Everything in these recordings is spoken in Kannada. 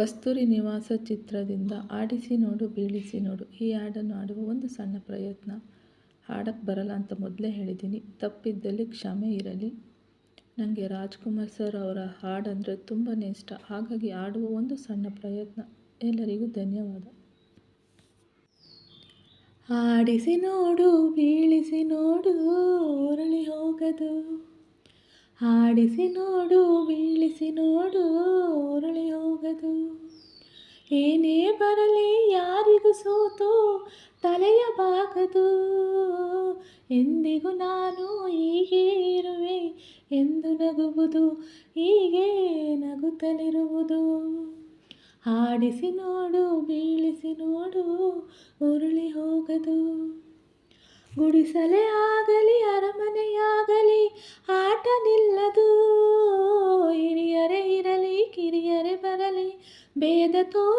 ಕಸ್ತೂರಿ ನಿವಾಸ ಚಿತ್ರದಿಂದ ಆಡಿಸಿ ನೋಡು, ಬೀಳಿಸಿ ನೋಡು. ಈ ಹಾಡನ್ನು ಆಡುವ ಒಂದು ಸಣ್ಣ ಪ್ರಯತ್ನ. ಹಾಡಕ್ಕೆ ಬರಲ್ಲ ಅಂತ ಮೊದಲೇ ಹೇಳಿದ್ದೀನಿ ತಪ್ಪಿದ್ದಲ್ಲಿ ಕ್ಷಮೆ ಇರಲಿ. ನನಗೆ ರಾಜ್ಕುಮಾರ್ ಸರ್ ಅವರ ಹಾಡಂದರೆ ತುಂಬಾ ಇಷ್ಟ. ಹಾಗಾಗಿ ಆಡುವ ಒಂದು ಸಣ್ಣ ಪ್ರಯತ್ನ. ಎಲ್ಲರಿಗೂ ಧನ್ಯವಾದ. ಆಡಿಸಿ ನೋಡು, ಬೀಳಿಸಿ ನೋಡು, ಉರುಳಿ ಹೋಗದು. ಆಡಿಸಿ ನೋಡು, ಬೀಳಿಸಿ ನೋಡು, ಉರುಳಿ ಹೋಗದು. ಏನೇ ಬರಲಿ ಯಾರಿಗೂ ಸೋತು ತಲೆಯ ಬಾಗದು. ಎಂದಿಗೂ ನಾನು ಹೀಗೆ ಇರುವೆ ಎಂದು ನಗುವುದು, ಹೀಗೆ ನಗುತ್ತಲಿರುವುದು. ಆಡಿಸಿ ನೋಡು, ಬೀಳಿಸಿ ನೋಡು, ಉರುಳಿ ಹೋಗದು. ಗುಡಿಸಲೇ ಆಗಲಿ ಅರಮನೆಯಾಗಲಿ ಆಟ ನಿಲ್ಲದು. ಹಿರಿಯರೇ ಇರಲಿ, ಕಿರಿಯರೇ ಬರಲಿ, ಭೇದ ತೋರದು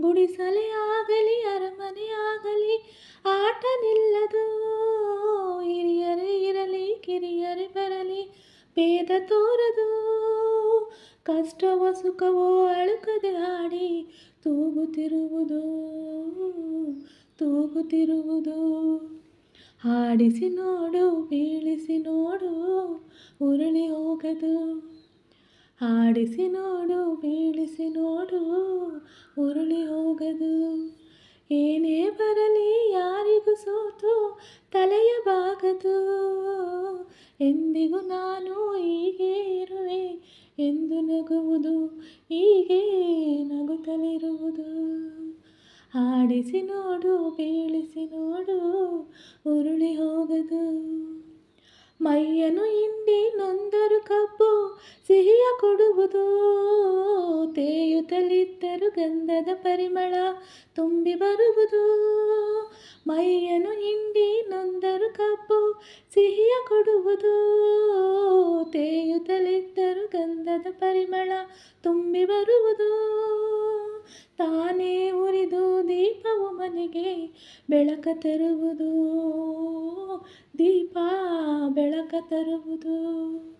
ಗುಡಿಸಲೇ ಆಗಲಿ ಅರಮನೆಯಾಗಲಿ ಆಟ ನಿಲ್ಲದು. ಹಿರಿಯರೇ ಇರಲಿ, ಕಿರಿಯರೇ ಬರಲಿ, ಭೇದ ತೋರದು. ಕಷ್ಟವೋ ಸುಖವೋ ಅಳುಕದೆ ಹಾಡಿ ತೂಗುತ್ತಿರುವುದು ತೂಗುತ್ತಿರುವುದು. ಹಾಡಿಸಿ ನೋಡು, ಬೀಳಿಸಿ ನೋಡು, ಉರುಳಿ ಹೋಗದು. ಹಾಡಿಸಿ ನೋಡು, ಬೀಳಿಸಿ ನೋಡು, ಉರುಳಿ ಹೋಗದು. ಏನೇ ಬರಲಿ ಯಾರಿಗೂ ಸೋತು, ತಲೆಯ ಬಾಗದು. ಎಂದಿಗೂ ನಾನು ಹೀಗೆ ಇರುವೆ, ಎಂದು ನಗುವುದು, ಹೀಗೆ ನಗುತ್ತಲಿರುವುದು. ಹಾಡಿಸಿ ನೋಡು, ಬೀಳಿಸಿ ನೋಡು, ಉರುಳಿ ಹೋಗದು. ಮೈಯನು ಹಿಂಡಿ ನೊಂದರು ಕಬ್ಬು ಕೊಡುವುದು ತೇಯುತ್ತಲಿದ್ದರು ಗಂಧದ ಪರಿಮಳ ತುಂಬಿ ಬರುವುದು. ಮೈಯನ್ನು ಹಿಂಡಿ ನೊಂದರು ಕಬ್ಬು ಸಿಹಿಯ ಕೊಡುವುದು. ತೇಯುತ್ತಲಿದ್ದರು ಗಂಧದ ಪರಿಮಳ ತುಂಬಿ ಬರುವುದು. ತಾನೇ ಉರಿದು ದೀಪವು ಮನೆಗೆ ಬೆಳಕ ತರುವುದು. ದೀಪ ಬೆಳಕ ತರುವುದು.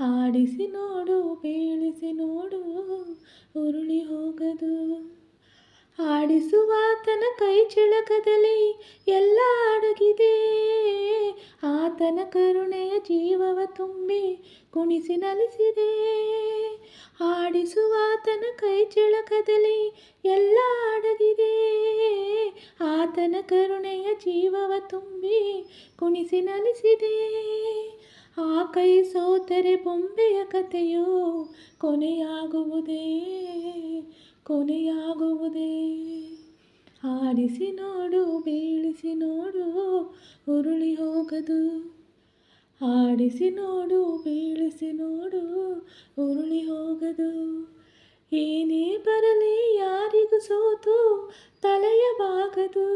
ಆಡಿಸಿ ನೋಡು, ಬೀಳಿಸಿ ನೋಡು, ಉರುಳಿ ಹೋಗದು. ಆಡಿಸುವಾತನ ಕೈ ಚಿಳಕದಲ್ಲಿ ಎಲ್ಲ ಅಡಗಿದೆ. ಆತನ ಕರುಣೆಯ ಜೀವವ ತುಂಬಿ ಕುಣಿಸಿ ನಲಿಸಿದೆ. ಆಡಿಸುವಾತನ ಕೈ ಚಿಳಕದಲ್ಲಿ ಎಲ್ಲ ಅಡಗಿದೆ. ಆತನ ಕರುಣೆಯ ಜೀವವ ತುಂಬಿ ಕುಣಿಸಿ ನಲಿಸಿದೆ. ಆ ಕೈ ಸೋತರೆ ಬೊಂಬೆಯ ಕಥೆಯು ಕೊನೆಯಾಗುವುದೇ ಕೊನೆಯಾಗುವುದೇ. ಆಡಿಸಿ ನೋಡು, ಬೀಳಿಸಿ ನೋಡು, ಉರುಳಿ ಹೋಗದು. ಆಡಿಸಿ ನೋಡು, ಬೀಳಿಸಿ ನೋಡು, ಉರುಳಿ ಹೋಗದು. ಏನೇ ಬರಲಿ, ಯಾರಿಗೂ ಸೋತು, ತಲೆಯ ಬಾಗದು.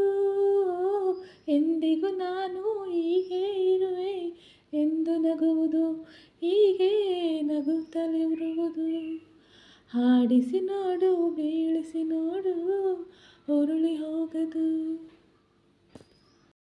ಎಂದಿಗೂ ನಾನು ಹೀಗೆ ನಗುವುದು ಹೀಗೆ ನಗುತ್ತಲೇ ಉರುವುದು. ಹಾಡಿಸಿ ನೋಡು ಬೀಳಿಸಿ ನೋಡು ಉರುಳಿ ಹೋಗದು.